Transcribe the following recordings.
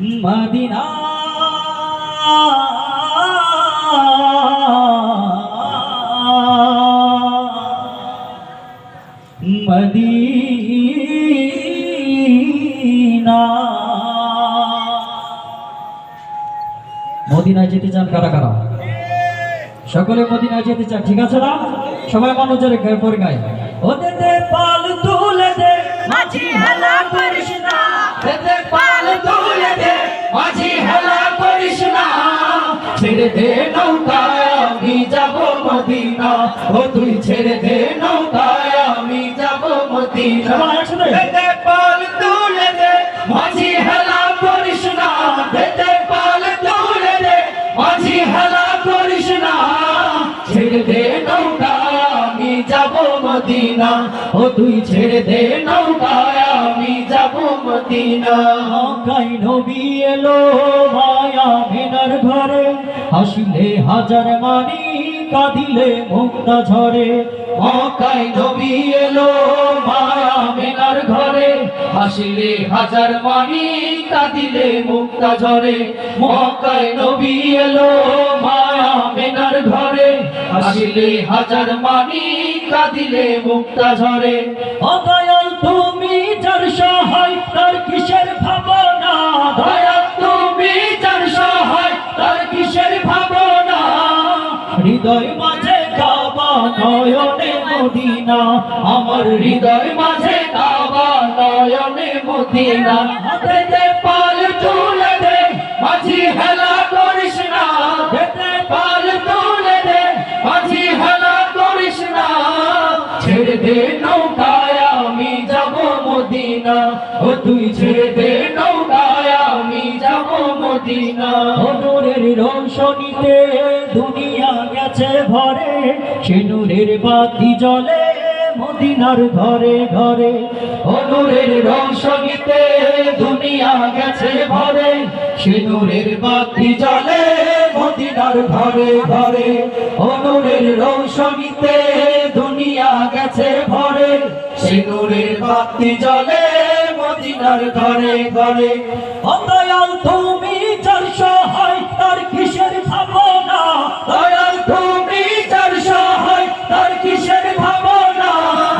Medina. Medina. মদিনায় যেতে চান কারা কারা? সকলে মদিনায় যেতে চান, ঠিক আছে না? সবাই মানুষের গায়ে পরে গায়ে ওদের পাল তুলে দে, মাঝি হেলা ছেড়ে দে নৌকায় আমি যাব মদিনা। ও তুই ছেড়ে দে নৌকায় আমি যাব মদিনা। এতে পাল তুলে দে মাঝি হেলা করিস না। এতে পাল তুলে দে মাঝি হেলা করিস না। ছেড়ে দে নৌকায় আমি যাব মদিনা। ও তুই ছেড়ে দে নৌকায় আমি যাব মদিনা। কাই নবী এলো মায়া মিনার ঘরে হাসিলে হাজার মানি, কাঁদিলে মুক্তা ঝরে। মকাই নবী এলো মায়া মিনার ঘরে হাসিলে হাজার মানি, কাঁদিলে মুক্তা ঝরে। মকাই নবী এলো মায়া ঘরে হাসিলে হাজার মানি, কাঁদিলে মুক্তা ঝরে। অদয়াল তুমি যার সহায়, তার কিসের ভাবনা হৃদয় মাঝে কাবা নয়নে মদিনা। আমার হৃদয় মাঝে কাবা নয়নে মদিনা। হাতে পাল তুলে দে, মাঝি হেলা করিস না। হাতে পাল তুলে দে, মাঝি হেলা করিস না। ছেড়ে দে নৌকায়, আমি যাব মদিনা। ও তুই ছেড়ে দে যাব মদিনা। নূরের রোশনীতে দুনিয়া গেছে ভরে। সে নূরের বাতি জ্বলে মদিনার ঘরে ঘরে। অনুরের রোশনীতে দুনিয়া গেছে ভরে। সে নূরের বাতি জ্বলে মদিনার ঘরে ঘরে। অনুরের রোশনীতে দুনিয়া গেছে ভরে। সে নূরের বাতি জ্বলে মদিনার ঘরে ঘরে। অদয়াল তুমি যার সহায় তার কিসের ভাবনা? দয়াল তুমি যার সহায় তার কিসের ভাবনা?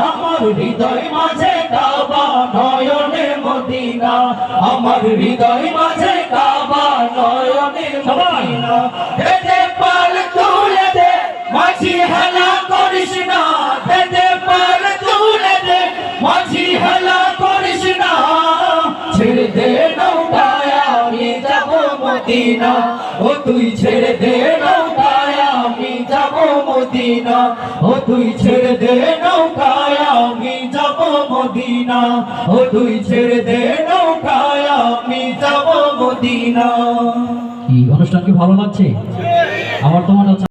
আমার হৃদয় মাঝে কাবা নয়নে মদিনা। আমার হৃদয় মাঝে কাবা নয়নে মদিনা। দে পাল তুলে দে মাঝি হেলা করিস না। দে পাল তুলে দে মাঝি হেলা করিস মদিনা। ও তুই ছেড়ে দে নৌকায়, আমি যাব মদিনা। ও তুই ছেড়ে দে নৌকায়, আমি যাব মদিনা। ও তুই ছেড়ে দে নৌকায়, আমি যাব মদিনা। কি, অনুষ্ঠান কি ভালো লাগছে? আমার তো হচ্ছে